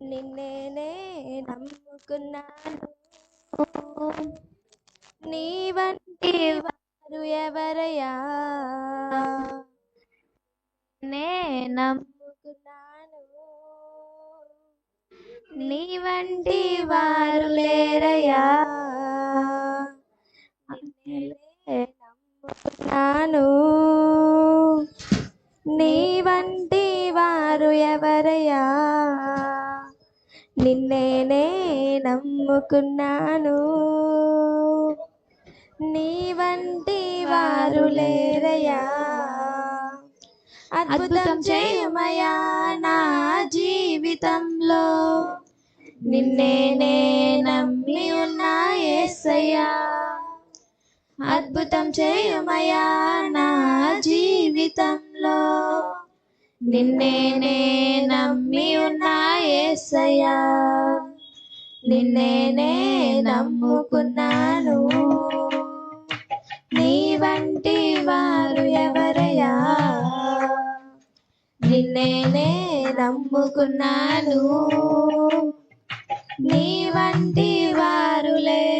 నిన్నేనే నమ్ముకున్నాను నీ వంటి వారు ఎవరయ్యా? నే నమ్ముకున్నాను నీ వంటి వారు లేరయ్యా? నమ్ముకున్నాను నీ వంటి వారు ఎవరు నిన్నేనే నమ్ముకున్నాను నీ వంటి వారు లేరయ్యా. అద్భుతం చేయమయా నా జీవితంలో. నిన్నేనే నమ్మి ఉన్నా ఏసయ్యా. అద్భుతం చేయమయా నా నిన్నే నిన్నేనే నమ్మి ఉన్నా యేసయ్యా నిన్నేనే నమ్ముకున్నాను. నీ వంటి వారు ఎవరయ్యా? నిన్నేనే నమ్ముకున్నాను. నీ వంటి వారు లే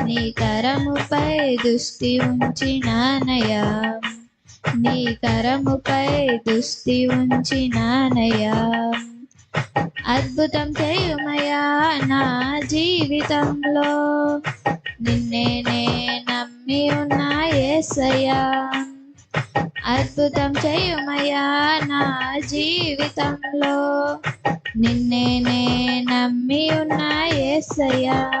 నీ కరముపై దుష్టి ఉంచినానయా నీ కరముపై దృష్టి ఉంచినానయ్యా. అద్భుతం చేయుమయా నా జీవితంలో. నిన్నేనే నమ్మి ఉన్నా ఏసయా అద్భుతం చేయుమయా నా జీవితంలో. నిన్నేనే నమ్మి ఉన్నా యేసయ్యా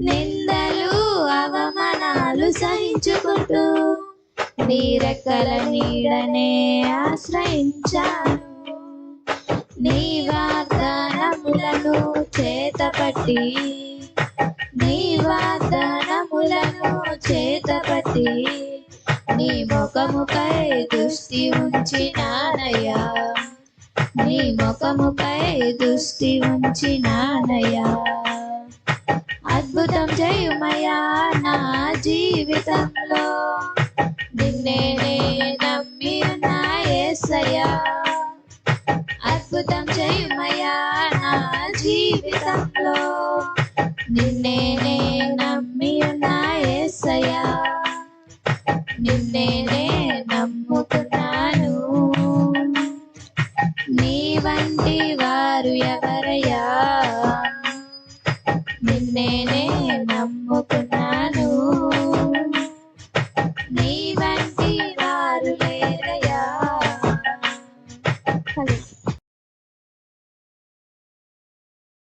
నిందలు అవమానాలు సహించుకుంటూ నీ రెక్కల నీడనే ఆశ్రయించాను. నీ వాగ్దానములను చేతపట్టి నీ వాగ్దానములను చేతపట్టి నీ ముఖముపై దృష్టి ఉంచినానయ్యా. నీ ముఖముపై దృష్టి ఉంచినానయ్యా. అద్భుతం నా జీవితంలో. నిన్నేనే నమ్మి నా యేసయ్యా అద్భుతం చేయుమయ్యా నా జీవితంలో నిన్నేనే నమ్మి నా యేసయ్యా నిన్నేనే నమ్ముకున్నాను నీ వంటి వారు ఎవరయ్యా? నేనే నమ్ముకున్నా